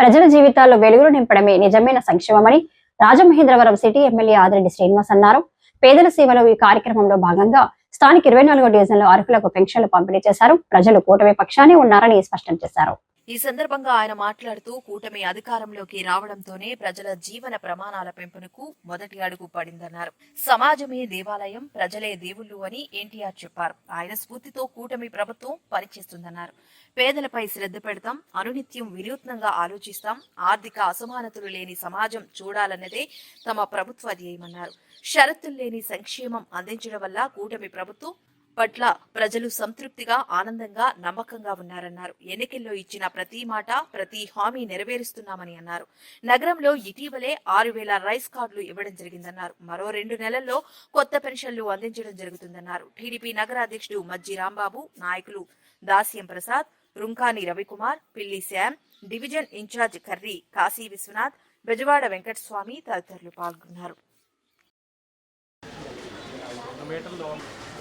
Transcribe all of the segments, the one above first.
ప్రజల జీవితాల్లో వెలుగులు నింపడమే నిజమైన సంక్షేమమని రాజమహేంద్రవరం సిటీ ఎమ్మెల్యే ఆదిరెడ్డి శ్రీనివాస్ అన్నారు. పేదల సేవలో ఈ కార్యక్రమంలో భాగంగా స్థానిక ఇరవై నాలుగో డివిజన్లో అర్హులకు పెన్షన్లు పంపిణీ చేశారు. ప్రజలు కూటమి పక్షానే ఉన్నారని స్పష్టం చేశారు. ఈ సందర్భంగా ఆయన మాట్లాడుతూ కూటమి అధికారంలోకి రావడంతోనే ప్రజల జీవన ప్రమాణాల పెంపునకు మొదటి అడుగు పడిందన్నారు. సమాజమే దేవాలయం ప్రజలే దేవుళ్ళు అని ఎన్టీఆర్ చెప్పారు. ఆయన స్ఫూర్తితో కూటమి ప్రభుత్వం పనిచేస్తుందన్నారు. పేదలపై శ్రద్ధ పెడతాం అనునిత్యం వినూత్నంగా ఆలోచిస్తాం ఆర్థిక అసమానతలు లేని సమాజం చూడాలన్నదే తమ ప్రభుత్వ ధ్యేయమన్నారు. షరతులు లేని సంక్షేమం అందించడం వల్ల కూటమి ప్రభుత్వం పట్ల ప్రజలు సంతృప్తిగా ఆనందంగా నమ్మకంగా ఉన్నారన్నారు. ఎన్నికల్లో ఇచ్చిన ప్రతి మాట ప్రతి హామీ నెరవేరుస్తున్నామని అన్నారు. నగరంలో ఇటీవలే ఆరు వేల రైస్ కార్డులు ఇవ్వడం జరిగిందన్నారు. మరో రెండు నెలల్లో కొత్త పెన్షన్లు అందించడం జరుగుతుందన్నారు. టీడీపీ నగర అధ్యక్షుడు మజ్జి రాంబాబు నాయకులు దాస్యం Prasad Runkani Ravikumar Pilli Shyam division in charge Karri Kasi Vishwanath Bezawada Venkataswamy తదితరులు పాల్గొన్నారు.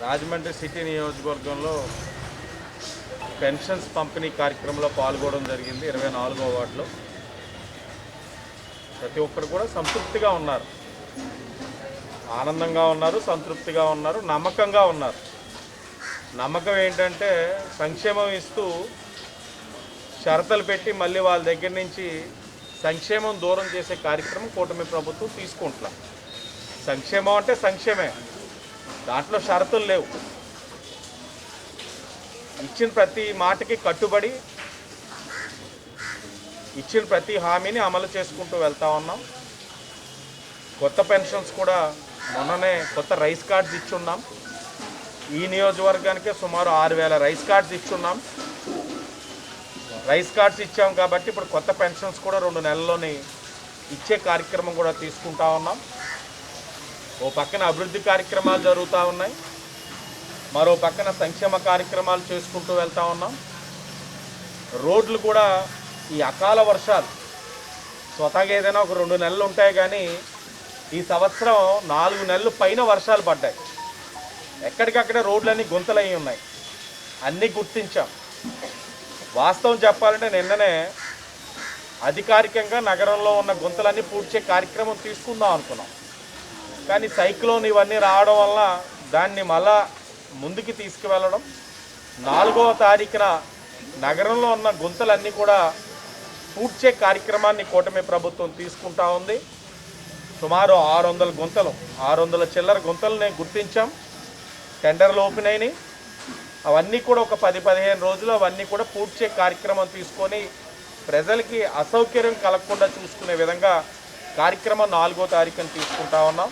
రాజమండ్రి సిటీ నియోజకవర్గంలో పెన్షన్స్ పంపిణీ కార్యక్రమంలో పాల్గొనడం జరిగింది ఇరవై నాలుగో వార్డులో. ప్రతి ఒక్కరు కూడా సంతృప్తిగా ఉన్నారు. ఆనందంగా ఉన్నారు సంతృప్తిగా ఉన్నారు నమ్మకంగా ఉన్నారు. నమ్మకం ఏంటంటే సంక్షేమం ఇస్తూ షరతులు పెట్టి మళ్ళీ వాళ్ళ దగ్గర నుంచి సంక్షేమం దూరం చేసే కార్యక్రమం కూటమి ప్రభుత్వం తీసుకుంటున్నాం. సంక్షేమం అంటే సంక్షేమే. దాంట్లో షరతులు లేవు. ఇచ్చిన ప్రతి మాటకి కట్టుబడి ఇచ్చిన ప్రతి హామీని అమలు చేసుకుంటూ వెళ్తా ఉన్నాం. కొత్త పెన్షన్స్ కూడా మొన్ననే కొత్త రైస్ కార్డ్స్ ఇచ్చున్నాం. ఈ నియోజకవర్గానికే సుమారు ఆరు వేల రైస్ కార్డ్స్ ఇచ్చున్నాం. రైస్ కార్డ్స్ ఇచ్చాం కాబట్టి ఇప్పుడు కొత్త పెన్షన్స్ కూడా రెండు నెలల్లోని ఇచ్చే కార్యక్రమం కూడా తీసుకుంటా ఉన్నాం. ఓ పక్కన అభివృద్ధి కార్యక్రమాలు జరుగుతూ ఉన్నాయి. మరో పక్కన సంక్షేమ కార్యక్రమాలు చేసుకుంటూ వెళ్తూ ఉన్నాం. రోడ్లు కూడా ఈ అకాల వర్షాలు స్వతహాగా ఏదైనా ఒక రెండు నెలలు ఉంటాయి కానీ ఈ సంవత్సరం నాలుగు నెలలు పైన వర్షాలు పడ్డాయి. ఎక్కడికక్కడ రోడ్లన్నీ గుంతలయ్యి ఉన్నాయి. అన్నీ గుర్తించాం. వాస్తవం చెప్పాలంటే నిన్ననే అధికారికంగా నగరంలో ఉన్న గుంతలన్నీ పూడ్చే కార్యక్రమం తీసుకుందాం అనుకున్నాం. కానీ సైక్లోన్ ఇవన్నీ రావడం వల్ల దాన్ని మళ్ళా ముందుకు తీసుకువెళ్ళడం. నాలుగవ తారీఖున నగరంలో ఉన్న గుంతలన్నీ కూడా పూడ్చే కార్యక్రమాన్ని కూటమి ప్రభుత్వం తీసుకుంటా ఉంది. సుమారు ఆరు వందల గుంతలు ఆరు వందల చిల్లర గుంతలని గుర్తించాం. టెండర్లు ఓపెన్ అయినాయి. అవన్నీ కూడా ఒక పది పదిహేను రోజులు అవన్నీ కూడా పూడ్చే కార్యక్రమం తీసుకొని ప్రజలకి అసౌకర్యం కలగకుండా చూసుకునే విధంగా కార్యక్రమం నాలుగో తారీఖున తీసుకుంటా ఉన్నాం.